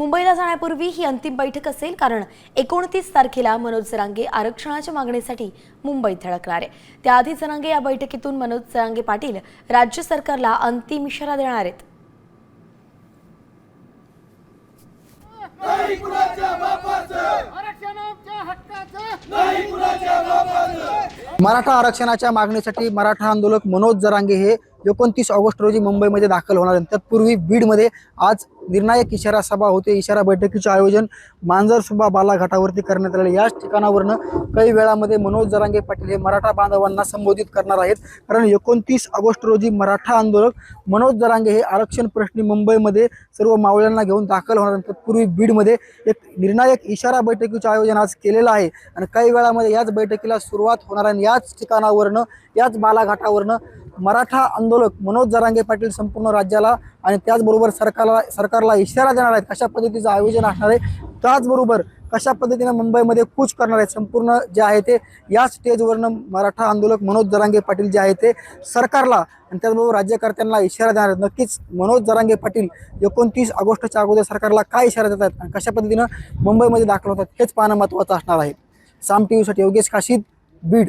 मुंबईला जाण्यापूर्वी ही अंतिम बैठक असेल कारण एकोणतीस तारखेला मनोज जरांगे आरक्षणाच्या मागणीसाठी मुंबईत धडकणार आहे त्याआधी जरांगे या बैठकीतून मनोज जरांगे पाटील राज्य सरकारला अंतिम इशारा देणार आहेत. मराठा आरक्षणाच्या मागणीसाठी मराठा आंदोलक मनोज जरांगे हे एकोणतीस ऑगस्ट रोजी मुंबईमध्ये दाखल होणार आहे. तत्पूर्वी बीडमध्ये आज निर्णायक इशारा सभा होते. इशारा बैठकीचे आयोजन मांजरसुबा बालाघाटावरती करण्यात आले याच ठिकाणावरनं काही वेळामध्ये मनोज जरांगे पाटील हे मराठा बांधवांना संबोधित करणार आहेत. कारण एकोणतीस ऑगस्ट रोजी मराठा आंदोलक मनोज जरांगे हे आरक्षण प्रश्नी मुंबईमध्ये सर्व मावळ्यांना घेऊन दाखल होणार आहेत. तत्पूर्वी बीडमध्ये एक निर्णायक इशारा बैठकीचे आयोजन आज केलेलं आहे. आणि काही वेळामध्ये याच बैठकीला सुरुवात होणार आहे. आणि याच ठिकाणावरनं याच बालाघाटावरनं मराठा आंदोलक मनोज जरांगे पाटील संपूर्ण राज्याला आणि त्याचबरोबर सरकारला सरकारला इशारा देणार आहेत कशा पद्धतीचं आयोजन असणार आहे त्याचबरोबर कशा पद्धतीनं मुंबईमध्ये कूच करणार आहेत संपूर्ण जे आहे ते या स्टेजवरनं मराठा आंदोलक मनोज जरांगे पाटील जे आहे ते सरकारला आणि त्याचबरोबर राज्यकर्त्यांना इशारा देणार आहेत. नक्कीच मनोज जरांगे पाटील एकोणतीस ऑगस्टच्या अगोदर सरकारला काय इशारा देतात आणि कशा पद्धतीनं मुंबईमध्ये दाखल होतात हेच पाहणं महत्त्वाचं असणार आहे. साम टी व्हीसाठी योगेश काशीद बीड.